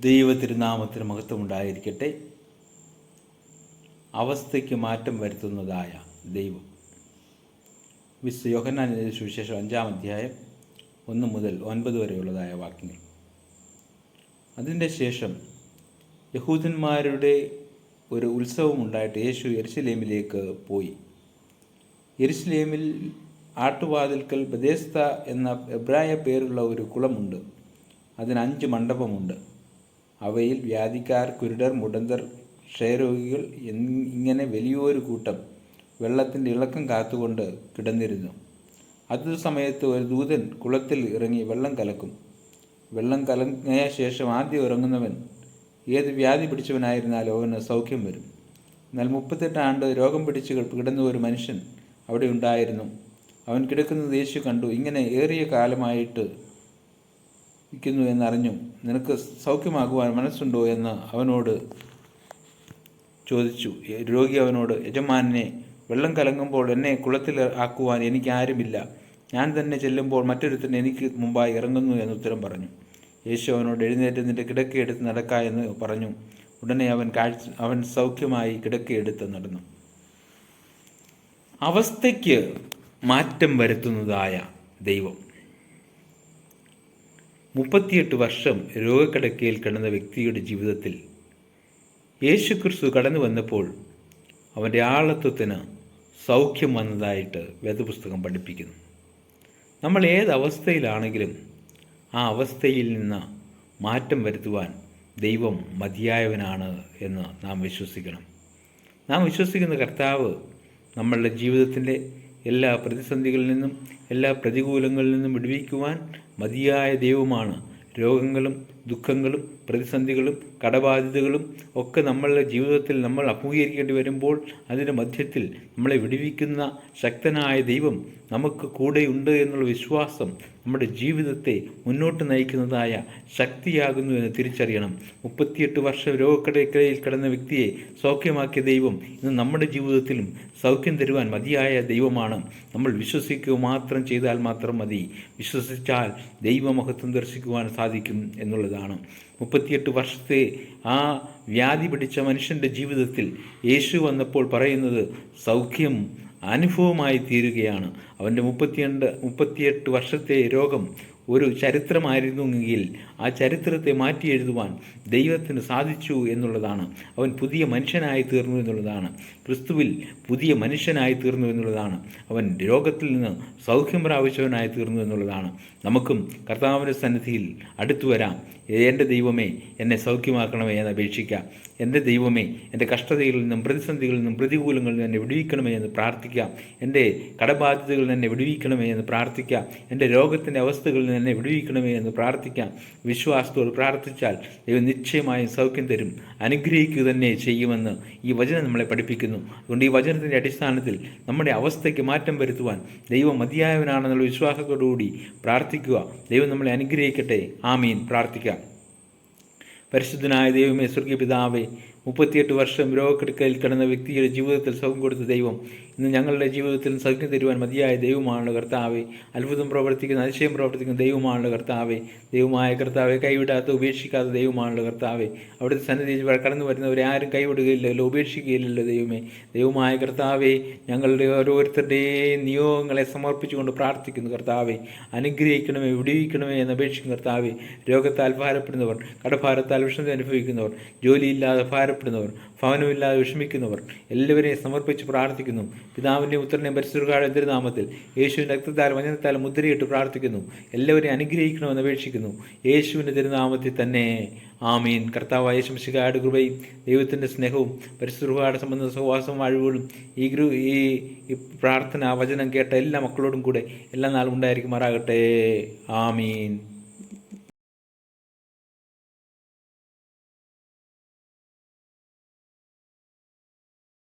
ദൈവ തിരുനാമത്തിന് മഹത്വമുണ്ടായിരിക്കട്ടെ. അവസ്ഥയ്ക്ക് മാറ്റം വരുത്തുന്നതായ ദൈവം. വിശ്വ യോഹന്നാൻ സുവിശേഷം അഞ്ചാം അധ്യായം ഒന്ന് മുതൽ ഒൻപത് വരെയുള്ളതായ വാക്യങ്ങൾ. അതിന്റെ ശേഷം യഹൂദന്മാരുടെ ഒരു ഉത്സവമുണ്ടായിട്ട് യേശു എരുസലേമിലേക്ക് പോയി. എരുസലേമിൽ ആട്ടുവാതിൽക്കൽ ബദേസ്ത എന്ന എബ്രായ പേരുള്ള ഒരു കുളമുണ്ട്. അതിന് അഞ്ച് മണ്ഡപമുണ്ട്. അവയിൽ വ്യാധിക്കാർ കുരുടർ മുടന്തർ ക്ഷയരോഗികൾ ഇങ്ങനെ വലിയൊരു കൂട്ടം വെള്ളത്തിന്റെ ഇളക്കം കാത്തുകൊണ്ട് കിടന്നിരുന്നു. അതത് സമയത്ത് ഒരു ദൂതൻ കുളത്തിൽ ഇറങ്ങി വെള്ളം കലക്കും. വെള്ളം കലങ്ങിയ ശേഷം ആദ്യം ഉറങ്ങുന്നവൻ ഏത് വ്യാധി പിടിച്ചവനായിരുന്നാലും അവന് സൗഖ്യം വരും. എന്നാൽ മുപ്പത്തെട്ട് ആണ്ട് രോഗം പിടിച്ച് കിടന്ന ഒരു മനുഷ്യൻ അവിടെ ഉണ്ടായിരുന്നു. അവൻ കിടക്കുന്ന യേശു കണ്ടു. ഇങ്ങനെ ഏറിയ കാലമായിട്ട് ഇരിക്കുന്നു എന്നറിഞ്ഞു. നിനക്ക് സൗഖ്യമാകുവാൻ മനസ്സുണ്ടോ എന്ന് അവനോട് ചോദിച്ചു. രോഗി അവനോട് യജമാനെ വെള്ളം കലങ്ങുമ്പോൾ എന്നെ കുളത്തിൽ ആക്കുവാൻ എനിക്ക് ആരുമില്ല. ഞാൻ തന്നെ ചെല്ലുമ്പോൾ മറ്റൊരുത്തൻ എനിക്ക് മുമ്പായി ഇറങ്ങുന്നു എന്ന് ഉത്തരം പറഞ്ഞു. യേശു അവനോട് എഴുന്നേറ്റ് നിന്റെ കിടക്കയെടുത്ത് നടക്ക എന്ന് പറഞ്ഞു. ഉടനെ അവൻ കാഴ്ച അവൻ സൗഖ്യമായി കിടക്കയെടുത്ത് നടന്നു. അവസ്ഥയ്ക്ക് മാറ്റം വരുത്തുന്നതായ ദൈവം. മുപ്പത്തിയെട്ട് വർഷം രോഗക്കിടക്കയിൽ കിടന്ന വ്യക്തിയുടെ ജീവിതത്തിൽ യേശു ക്രിസ്തു കടന്നു വന്നപ്പോൾ അവന്റെ ആളത്വത്തിന് സൗഖ്യം വന്നതായിട്ട് വേദപുസ്തകം പഠിപ്പിക്കുന്നു. നമ്മൾ ഏത് അവസ്ഥയിലാണെങ്കിലും ആ അവസ്ഥയിൽ നിന്ന് മാറ്റം വരുത്തുവാൻ ദൈവം മതിയായവനാണ് എന്ന് നാം വിശ്വസിക്കണം. നാം വിശ്വസിക്കുന്ന കർത്താവ് നമ്മളുടെ ജീവിതത്തിന്റെ എല്ലാ പ്രതിസന്ധികളിൽ നിന്നും എല്ലാ പ്രതികൂലങ്ങളിൽ നിന്നും വിടുവിക്കുവാൻ മതിയായ ദൈവമാണ്. രോഗങ്ങളും ദുഃഖങ്ങളും പ്രതിസന്ധികളും കടബാധ്യതകളും ഒക്കെ നമ്മളുടെ ജീവിതത്തിൽ നമ്മൾ അഭിമുഖീകരിക്കേണ്ടി വരുമ്പോൾ അതിന്റെ മധ്യത്തിൽ നമ്മളെ വിടുവിക്കുന്ന ശക്തനായ ദൈവം നമുക്ക് കൂടെയുണ്ട് എന്നുള്ള വിശ്വാസം നമ്മുടെ ജീവിതത്തെ മുന്നോട്ട് നയിക്കുന്നതായ ശക്തിയാകുന്നു എന്ന് തിരിച്ചറിയണം. മുപ്പത്തിയെട്ട് വർഷം രോഗക്കടയിൽ കിടന്ന വ്യക്തിയെ സൗഖ്യമാക്കിയ ദൈവം ഇന്ന് നമ്മുടെ ജീവിതത്തിലും സൗഖ്യം തരുവാൻ മതിയായ ദൈവമാണ്. നമ്മൾ വിശ്വസിക്കുക മാത്രം ചെയ്താൽ മാത്രം മതി. വിശ്വസിച്ചാൽ ദൈവമഹത്വം ദർശിക്കുവാൻ സാധിക്കും എന്നുള്ളതാണ്. മുപ്പത്തിയെട്ട് വർഷത്തെ ആ വ്യാധി പിടിച്ച മനുഷ്യന്റെ ജീവിതത്തിൽ യേശു വന്നപ്പോൾ പറയുന്നത് സൗഖ്യം അനുഭവമായി തീരുകയാണ്. അവന്റെ മുപ്പത്തിരണ്ട് മുപ്പത്തിയെട്ട് വർഷത്തെ രോഗം ഒരു ചരിത്രമായിരുന്നുവെങ്കിൽ ആ ചരിത്രത്തെ മാറ്റി എഴുതുവാൻ ദൈവത്തിന് സാധിച്ചു എന്നുള്ളതാണ്. അവൻ പുതിയ മനുഷ്യനായി തീർന്നു എന്നുള്ളതാണ്. ക്രിസ്തുവിൽ പുതിയ മനുഷ്യനായി തീർന്നു എന്നുള്ളതാണ്. അവൻ രോഗത്തിൽ നിന്ന് സൗഖ്യം പ്രാപിച്ചവനായി തീർന്നു എന്നുള്ളതാണ്. നമുക്കും കർത്താവിന്റെ സന്നിധിയിൽ അടുത്തു വരാം. എന്റെ ദൈവമേ എന്നെ സൗഖ്യമാക്കണമേ എന്ന് അപേക്ഷിക്കാം. എന്റെ ദൈവമേ എന്റെ കഷ്ടതകളിൽ നിന്നും പ്രതിസന്ധികളിൽ നിന്നും പ്രതികൂലങ്ങളിൽ നിന്ന് എന്നെ വിടുവിക്കണമേ എന്ന് പ്രാർത്ഥിക്കാം. എന്റെ കടബാധ്യതകളിൽ നിന്ന് എന്നെ വിടുവിക്കണമേ എന്ന് പ്രാർത്ഥിക്കാം. എന്റെ രോഗത്തിന്റെ അവസ്ഥകളിൽ നിന്ന് എന്നെ വിടുവിക്കണമേ എന്ന് പ്രാർത്ഥിക്കാം. വിശ്വാസത്തോട് പ്രാർത്ഥിച്ചാൽ ദൈവം നിശ്ചയമായും സൗഖ്യം തരും. അനുഗ്രഹിക്കുക തന്നെ ചെയ്യുമെന്ന് ഈ വചനം നമ്മളെ പഠിപ്പിക്കുന്നു. അതുകൊണ്ട് ഈ വചനത്തിന്റെ അടിസ്ഥാനത്തിൽ നമ്മുടെ അവസ്ഥയ്ക്ക് മാറ്റം വരുത്തുവാൻ ദൈവം മതിയായവനാണെന്നുള്ള വിശ്വാസത്തോടുകൂടി പ്രാർത്ഥിക്കുക. ദൈവം നമ്മളെ അനുഗ്രഹിക്കട്ടെ. ആമീൻ. പ്രാർത്ഥിക്കാം. പരിശുദ്ധനായ ദൈവമേ സ്വർഗീയ പിതാവേ മുപ്പത്തിയെട്ട് വർഷം രോഗക്കെടുക്കയിൽ കിടന്ന വ്യക്തിയുടെ ജീവിതത്തിൽ സുഖം കൊടുത്ത ദൈവം ഇന്ന് ഞങ്ങളുടെ ജീവിതത്തിൽ സൗഖ്യം തരുവാൻ മതിയായ ദൈവമാണല്ലോ കർത്താവെ. അത്ഭുതം പ്രവർത്തിക്കുന്ന അതിശയം പ്രവർത്തിക്കുന്ന ദൈവമാണല്ലോ കർത്താവെ. ദൈവമായ കർത്താവെ കൈവിടാത്ത ഉപേക്ഷിക്കാത്ത ദൈവമാണല്ലോ കർത്താവെ. അവിടുത്തെ സന്നിധിയിൽ കടന്നു വരുന്നവരെ ആരും കൈവിടുകയില്ലല്ലോ ഉപേക്ഷിക്കുകയില്ലല്ലോ ദൈവമേ. ദൈവമായ കർത്താവെ ഞങ്ങളുടെ ഓരോരുത്തരുടെയും നിയോഗങ്ങളെ സമർപ്പിച്ചുകൊണ്ട് പ്രാർത്ഥിക്കുന്നു കർത്താവെ. അനുഗ്രഹിക്കണമേ വിടുവിക്കണമേ എന്ന് അപേക്ഷിക്കുന്നു കർത്താവെ. രോഗത്താൽ ഭാരപ്പെടുന്നവർ കടഭാരത്താൽ വിഷമത അനുഭവിക്കുന്നവർ ജോലിയില്ലാതെ ഭാരപ്പെടുന്നവർ ഭവനമില്ലാതെ വിഷമിക്കുന്നവർ എല്ലാവരെയും സമർപ്പിച്ച് പ്രാർത്ഥിക്കുന്നു. പിതാവിന്റെയും ഉത്തരനെ പരിശുദ്ധായ തിരുനാമത്തിൽ യേശുവിന്റെ രക്തത്താൽ വചനത്താൽ മുദ്രയിട്ട് പ്രാർത്ഥിക്കുന്നു. എല്ലാവരെയും അനുഗ്രഹിക്കണമെന്ന് അപേക്ഷിക്കുന്നു. യേശുവിന്റെ തിരുനാമത്തിൽ തന്നെ. ആമീൻ. കർത്താവ് യേശുമിശികായുടെ കൃപയും ദൈവത്തിന്റെ സ്നേഹവും പരിശുദ്ധാട് സംബന്ധ സഹവാസവും വാഴുകളും ഈ ഗ്രൂ ഈ ഈ പ്രാർത്ഥന വചനം കേട്ട എല്ലാ മക്കളോടും കൂടെ എല്ലാ നാളും ഉണ്ടായിരിക്കുമാറാകട്ടെ. ആമീൻ.